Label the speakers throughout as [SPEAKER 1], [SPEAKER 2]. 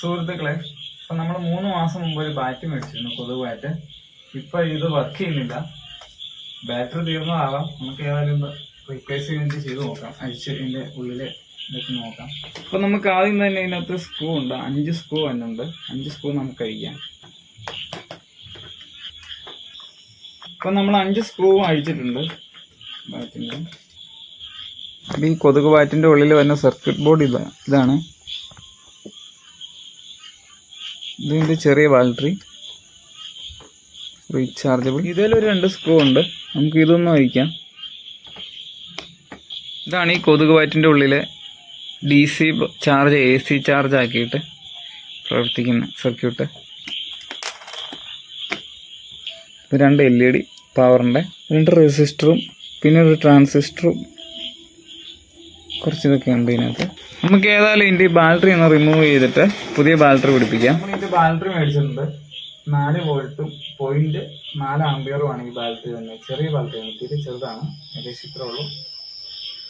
[SPEAKER 1] സുഹൃത്തുക്കളെ ഇപ്പൊ നമ്മൾ മൂന്ന് മാസം മുമ്പ് ഒരു ബാറ്റ് മേടിച്ചിരുന്നു കൊതുക് ബാറ്റ് ഇപ്പൊ ഇത് വർക്ക് ചെയ്യുന്നില്ല. ബാറ്ററി തീർന്നതാവാം നമുക്ക് ഏതായാലും റീപ്ലേസ് റീപ്ലേസ്മെന്റ് ചെയ്ത് നോക്കാം. അഴിച്ച് ഇതിന്റെ ഉള്ളിൽ ഇതൊക്കെ നോക്കാം. അപ്പം നമുക്ക് ആദ്യം തന്നെ ഇതിനകത്ത് സ്ക്രൂ ഉണ്ട്. അഞ്ച് സ്ക്രൂ തന്നെ ഉണ്ട്. അഞ്ച് സ്ക്രൂ നമുക്ക് അഴിക്കാം. ഇപ്പം നമ്മൾ അഞ്ച് സ്ക്രൂ അഴിച്ചിട്ടുണ്ട്. ബാറ്റിന്റെ ഇത് ഈ കൊതുക് ബാറ്റിന്റെ ഉള്ളിൽ വരുന്ന സർക്യൂട്ട് ബോർഡ് ഇതാണ്. ഇതിന്റെ ചെറിയ ബാറ്ററി റീചാർജബിൾ ഇതിലൊരു രണ്ട് സ്ക്രൂ ഉണ്ട്. നമുക്ക് ഇതൊന്നും അഴിക്കാം ഇതാണ് ഈ കൊതുക് വാറ്റിന്റെ ഉള്ളിലെ D C charge A C charge ആക്കിയിട്ട് പ്രവർത്തിക്കുന്ന സർക്യൂട്ട് രണ്ട് എൽ ഇ ഡി പവറിന്റെ രണ്ട് റെസിസ്റ്ററും പിന്നെ ഒരു ട്രാൻസിസ്റ്ററും കുറച്ച് ഇതൊക്കെ ഉണ്ട് ഇതിനകത്ത്. നമുക്ക് ഏതായാലും ഇതിന്റെ ബാറ്ററി ഒന്ന് റിമൂവ് ചെയ്തിട്ട് പുതിയ ബാറ്ററി പിടിപ്പിക്കാം. നമ്മൾ ബാറ്ററി മേടിച്ചിട്ടുണ്ട്. നാല് വോൾട്ടും പോയിന്റ് നാല് ആംബിയറും ആണ് ഈ ബാറ്ററി തന്നെ. ചെറിയ ബാറ്ററിയാണ് തീരെ ചെറുതാണ്. ഏകദേശം ഇത്രേ ഉള്ളൂ.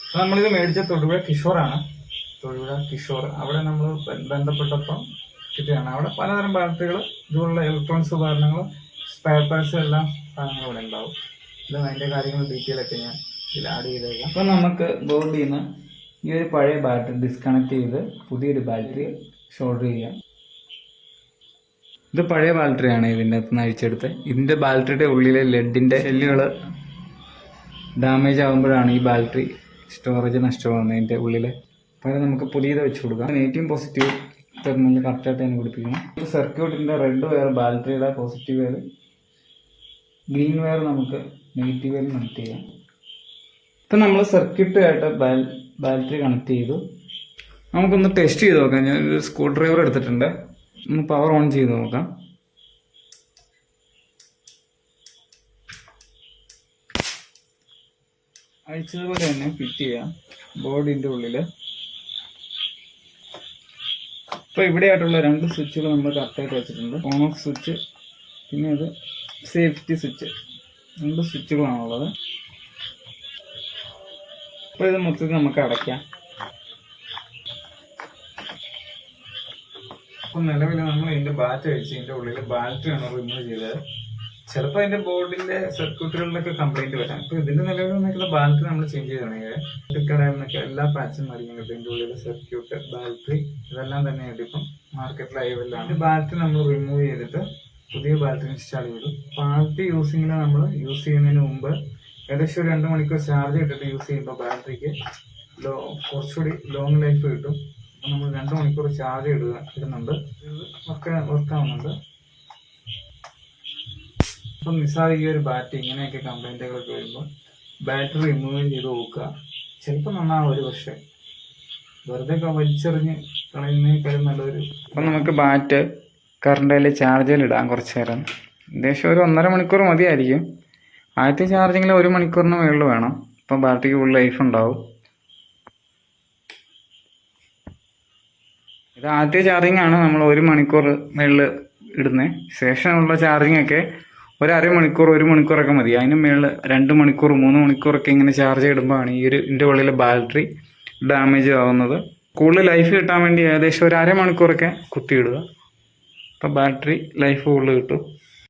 [SPEAKER 1] അപ്പൊ നമ്മളിത് മേടിച്ച തൊടുപുഴ കിഷോറാണ് തൊടുപുഴ കിഷോർ. അവിടെ നമ്മൾ ബന്ധപ്പെട്ടപ്പം കിട്ടിയാണ് അവിടെ പലതരം ബാറ്ററികൾ ഇതുപോലുള്ള ഇലക്ട്രോണിക്സ് ഉപകരണങ്ങൾ സ്പെയർ പാർട്സ് എല്ലാം സാധനങ്ങൾ ഇവിടെ ഉണ്ടാവും. ഇത് അതിന്റെ കാര്യങ്ങൾ ഡീറ്റെയിൽ ഒക്കെ ഞാൻ ഇതിൽ ആഡ് ചെയ്തേക്കാം. അപ്പൊ നമുക്ക് ബോർഡിൽ നിന്ന് ഈ ഒരു പഴയ ബാറ്ററി ഡിസ്കണക്ട് ചെയ്ത് പുതിയൊരു ബാറ്ററി ഷോൾഡർ ചെയ്യാം. ഇത് പഴയ ബാറ്ററിയാണ് ഇതിന്റെ അകത്ത് നിന്ന് അഴിച്ചെടുത്ത് ഇതിന്റെ ബാറ്ററിയുടെ ഉള്ളിലെ ലെഡിന്റെ ഷെല്ലുകൾ ഡാമേജ് ആകുമ്പോഴാണ് ഈ ബാറ്ററി സ്റ്റോറേജ് നഷ്ടമാകുന്നത് ഇതിന്റെ ഉള്ളിൽ പകരം നമുക്ക് പുതിയത് വെച്ച് കൊടുക്കാം. നെഗറ്റീവ് പോസിറ്റീവ് ടെർമിനൽ കറക്റ്റായിട്ട് തന്നെ പിടിപ്പിക്കണം. സർക്യൂട്ടിന്റെ റെഡ് വയർ ബാറ്ററിയുടെ പോസിറ്റീവ് വയർ ഗ്രീൻ വയർ നമുക്ക് നെഗറ്റീവ് വയർ കണക്ട് ചെയ്യാം. ഇപ്പം നമ്മൾ സർക്യൂട്ടായിട്ട് ബാറ്ററി കണക്ട് ചെയ്തു. നമുക്കൊന്ന് ടെസ്റ്റ് ചെയ്ത് നോക്കാം. ഞാൻ ഒരു സ്ക്രൂ ഡ്രൈവർ എടുത്തിട്ടുണ്ട്. ഒന്ന് പവർ ഓൺ ചെയ്ത് നോക്കാം. അഴിച്ചതുപോലെ തന്നെ ഫിറ്റ് ചെയ്യാം. ബോർഡിന്റെ ഉള്ളിൽ. ഇപ്പോൾ ഇവിടെയായിട്ടുള്ള രണ്ട് സ്വിച്ചുകൾ നമ്മൾ കറക്റ്റായിട്ട് വെച്ചിട്ടുണ്ട്. ഓൺ ഓഫ് സ്വിച്ച് പിന്നെ ഇത് സേഫ്റ്റി സ്വിച്ച് രണ്ട് സ്വിച്ചുകളാണുള്ളത് അപ്പൊ ഇത് മൊത്തത്തിൽ നമുക്ക് അടയ്ക്കാം. അപ്പൊ നിലവിൽ നമ്മൾ ഇതിന്റെ ബാറ്റ് അഴിച്ച് ഇതിന്റെ ഉള്ളിൽ ബാറ്ററി ആണ് റിമൂവ് ചെയ്തത്. ചിലപ്പോൾ അതിന്റെ ബോർഡിന്റെ സർക്യൂട്ടുകളിലൊക്കെ കംപ്ലൈന്റ് വരാം. ഇപ്പൊ ഇതിന്റെ നിലവിൽ നിൽക്കുന്ന ബാറ്ററി നമ്മൾ ചേഞ്ച് ചെയ്യണമെങ്കിൽ കടയിൽ എല്ലാ പാച്ചും മറിയും ഇതിന്റെ ഉള്ളിൽ സർക്യൂട്ട് ബാറ്ററി ഇതെല്ലാം തന്നെ ഉണ്ട് ഇപ്പം മാർക്കറ്റിൽ അവൈലബിളാണ് ബാറ്ററി നമ്മൾ റിമൂവ് ചെയ്തിട്ട് പുതിയ ബാറ്ററി ഇൻസ്റ്റാൾ ചെയ്തു. പാർട്ടി യൂസിങ്ങിന് നമ്മൾ യൂസ് ചെയ്യുന്നതിന് മുമ്പ് ഏകദേശം ഒരു രണ്ട് മണിക്കൂർ ചാർജ് ഇട്ടിട്ട് യൂസ് ചെയ്യുമ്പോൾ ബാറ്ററിക്ക് ലോ കുറച്ചുകൂടി ലോങ് ലൈഫ് കിട്ടും. നമ്മൾ രണ്ട് മണിക്കൂർ ചാർജ് ഇടുക ഇടുന്നുണ്ട്. വർക്ക് ആവുന്നുണ്ട്. അപ്പം നിസ്സാര ഈ ഒരു ബാറ്ററി ഇങ്ങനെയൊക്കെ കംപ്ലൈന്റുകളൊക്കെ വരുമ്പോൾ ബാറ്ററി റിമൂവ് ചെയ്ത് നോക്കുക. ചിലപ്പോൾ നന്നാവും ഒരു പക്ഷേ. വെറുതെ വലിച്ചെറിഞ്ഞ് കളയുന്നതിനേക്കാളും നല്ലൊരു അപ്പം നമുക്ക് ബാറ്റ് കറണ്ടിൽ ചാർജിൽ ഇടാം കുറച്ച് നേരം. ഏകദേശം ഒരു ഒന്നര മണിക്കൂർ മതിയായിരിക്കും. ആദ്യത്തെ ചാർജിങ്ങിൽ ഒരു മണിക്കൂറിന് മുകളിൽ വേണം. അപ്പം ബാറ്ററിക്ക് ഫുൾ ലൈഫ് ഉണ്ടാവും. ഇത് ആദ്യത്തെ ചാർജിങ് ആണ് നമ്മൾ ഒരു മണിക്കൂർ മുകളിൽ ഇടുന്നത് ശേഷമുള്ള ചാർജിങ് ഒക്കെ ഒരു അരമണിക്കൂർ ഒരു മണിക്കൂറൊക്കെ മതി. അതിന് മുകളിൽ രണ്ട് മണിക്കൂർ മൂന്ന് മണിക്കൂറൊക്കെ ഇങ്ങനെ ചാർജ് ഇടുമ്പോഴാണ് ഈ ഒരു ഇതിന്റെ ഉള്ളിലെ ബാറ്ററി ഡാമേജ് ആവുന്നത്. കൂടുതൽ ലൈഫ് കിട്ടാൻ വേണ്ടി ഏകദേശം ഒരു അരമണിക്കൂറൊക്കെ കുത്തിയിടുക. അപ്പോൾ ബാറ്ററി ലൈഫ് കൂടുതൽ കിട്ടും.